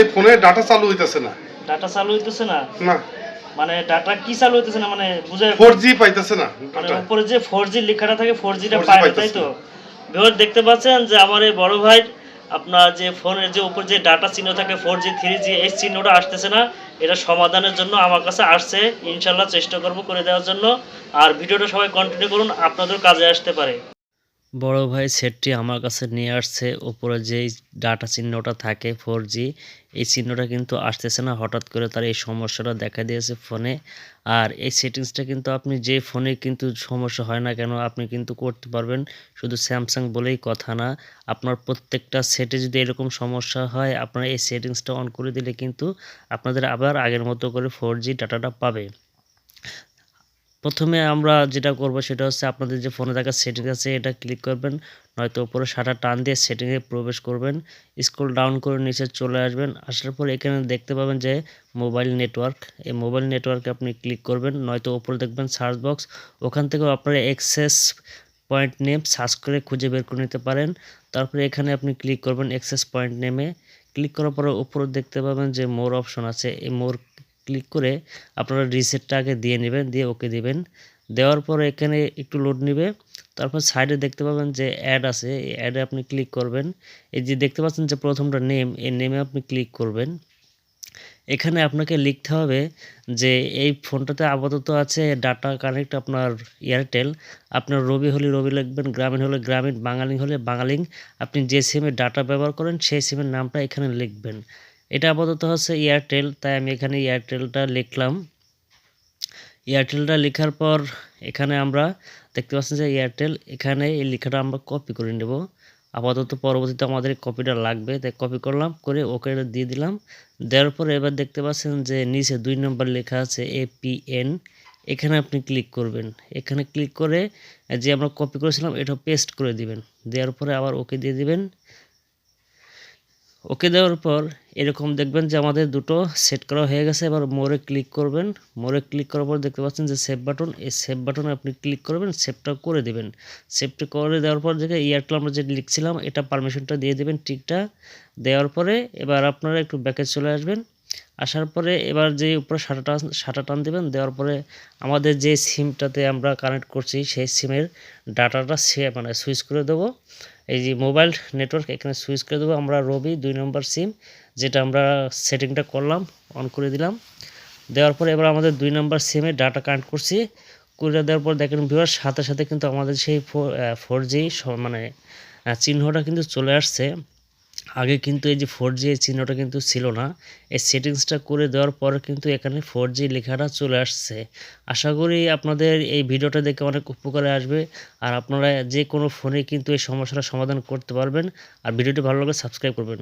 এই ফোনে ডাটা চালু হইতেছে না। ডাটা চালু হইতেছে না? না। মানে ডাটা কি চালু হইতেছে না? মানে বুঝায় ফোর জি পাইতেছে না মানে উপরে যে ফোর জি লেখাটা থাকে ফোর জিটা 4G পায় না তাই তো। ভিউয়ার দেখতে পাচ্ছেন যে আমার এই বড় ভাই আপনার যে ফোনের যে উপর যে ডাটা চিহ্ন থাকে ফোর জি থ্রি জি এই চিহ্নটা আসতেছে না। এটা সমাধানের জন্য আমার কাছে আসছে। ইনশাল্লাহ চেষ্টা করব করে দেওয়ার জন্য। আর ভিডিওটা সবাই কন্টিনিউ করুন আপনাদের কাজে আসতে পারে। বড় ভাই সেটটি আমার কাছে নিয়ে আসছে। ওপরে যে ডাটা চিহ্নটা থাকে ফোর এই চিহ্নটা কিন্তু আসতেছে না। হঠাৎ করে তার এই সমস্যাটা দেখা দিয়েছে ফোনে। আর এই সেটিংসটা কিন্তু আপনি যে ফোনে কিন্তু সমস্যা হয় না কেন, আপনি কিন্তু করতে পারবেন। শুধু স্যামসাং বলেই কথা না। আপনার প্রত্যেকটা সেটে যদি এরকম সমস্যা হয়, আপনার এই সেটিংসটা অন করে দিলে কিন্তু আপনাদের আবার আগের মতো করে ফোর ডাটাটা পাবে। প্রথমে আমরা যেটা করব সেটা হচ্ছে আপনাদের যে ফোনে থাকা সেটিং আছে, এটা ক্লিক করবেন। নয়তো উপরে সাটা টান দিয়ে সেটিংয়ে প্রবেশ করবেন। স্ক্রল ডাউন করে নিচে চলে আসবেন। আসার পর এখানে দেখতে পাবেন যে মোবাইল নেটওয়ার্ক এই মোবাইল নেটওয়ার্কে আপনি ক্লিক করবেন। নয়তো উপরে দেখবেন সার্চ বক্স ওখান থেকেও আপনারা এক্সেস পয়েন্ট নেম সার্চ করে খুঁজে বের করে নিতে পারেন। তারপরে এখানে আপনি ক্লিক করবেন এক্সেস পয়েন্ট নেমে ক্লিক করার পরে উপরে দেখতে পাবেন যে মোর অপশন আছে। এই মোর ক্লিক করে আপনারা রিসেটটা আগে দিয়ে নেবেন, দিয়ে ওকে দিবেন। দেওয়ার পরে এখানে একটু লোড নেবে। তারপর সাইডে দেখতে পাবেন যে অ্যাড আছে। এই অ্যাডে আপনি ক্লিক করবেন। এই যে দেখতে পাচ্ছেন যে প্রথমটা নেম এই নেমে আপনি ক্লিক করবেন। এখানে আপনাকে লিখতে হবে যে এই ফোনটাতে আপাতত আছে ডাটা কানেক্ট আপনার এয়ারটেল আপনার রবি হলে রবি লিখবেন, গ্রামীণ হলে গ্রামীণ, বাঙালি হলে বাঙালিং। আপনি যে সিমে ডাটা ব্যবহার করেন, সেই সিমের নামটা এখানে লিখবেন। এটা আপাতত হচ্ছে এয়ারটেল তাই আমি এখানে এয়ারটেলটা লিখলাম। এয়ারটেলটা লেখার পর এখানে আমরা দেখতে পাচ্ছি যে এয়ারটেল এখানে এই লেখাটা আমরা কপি করে নেব। আপাতত পরবর্তীতে আমাদের কপিটা লাগবে, তাই কপি করলাম, করে ওকে দিয়ে দিলাম। দেওয়ার পরে এবার দেখতে পাচ্ছেন যে নিচে দুই নম্বর লেখা আছে এপিএন এখানে আপনি ক্লিক করবেন। এখানে ক্লিক করে যে আমরা কপি করেছিলাম, এটা পেস্ট করে দিবেন। দেওয়ার পরে আবার ওকে দিয়ে দিবেন। ওকে দেওয়ার পর এরকম দেখবেন যে আমাদের দুটো সেট করা হয়ে গেছে। এবার মোরে ক্লিক করবেন। মোরে ক্লিক করার পর দেখতে পাচ্ছেন যে সেভ বাটন এই সেভ বাটনে আপনি ক্লিক করবেন সেভটা করে দেবেন। সেভটা করে দেওয়ার পর দেখে এয়ারটেল আমরা যেটা লিখছিলাম, এটা পারমিশনটা দিয়ে দেবেন টিকটা দেওয়ার পরে এবার আপনারা একটু ব্যাকেজ চলে আসবেন। আসার পরে এবার যে উপরে সাটা টান সাটা টান দেবেন, দেওয়ার পরে আমাদের যে সিমটাতে আমরা কানেক্ট করছি, সেই সিমের ডাটাটা সে মানে সুইচ করে দেবো। এই যে মোবাইল নেটওয়ার্ক এখানে সুইচ করে দেবো, আমরা রবি দুই নম্বর সিম, যেটা আমরা সেটিংটা করলাম, অন করে দিলাম। দেওয়ার পরে এবার আমাদের দুই নম্বর সিমে ডাটা কানেক্ট করছি। করে দেওয়ার পর দেখেন ভিউয়ার সাথে সাথে কিন্তু আমাদের সেই ফোর জি মানে চিহ্নটা কিন্তু চলে আসছে। আগে কিন্তু এই যে ফোর জি চিহ্নটা কিন্তু ছিল না, এই সেটিংসটা করে দেওয়ার পর কিন্তু এখানে ফোর জি লেখাটা চলে আসছে। আশা করি আপনাদের এই ভিডিওটা দেখে অনেক উপকারে আসবে, আর আপনারা যে কোনো ফোনে কিন্তু এই সমস্যাটা সমাধান করতে পারবেন, আর ভিডিওটি ভালো লাগলে সাবস্ক্রাইব করবেন।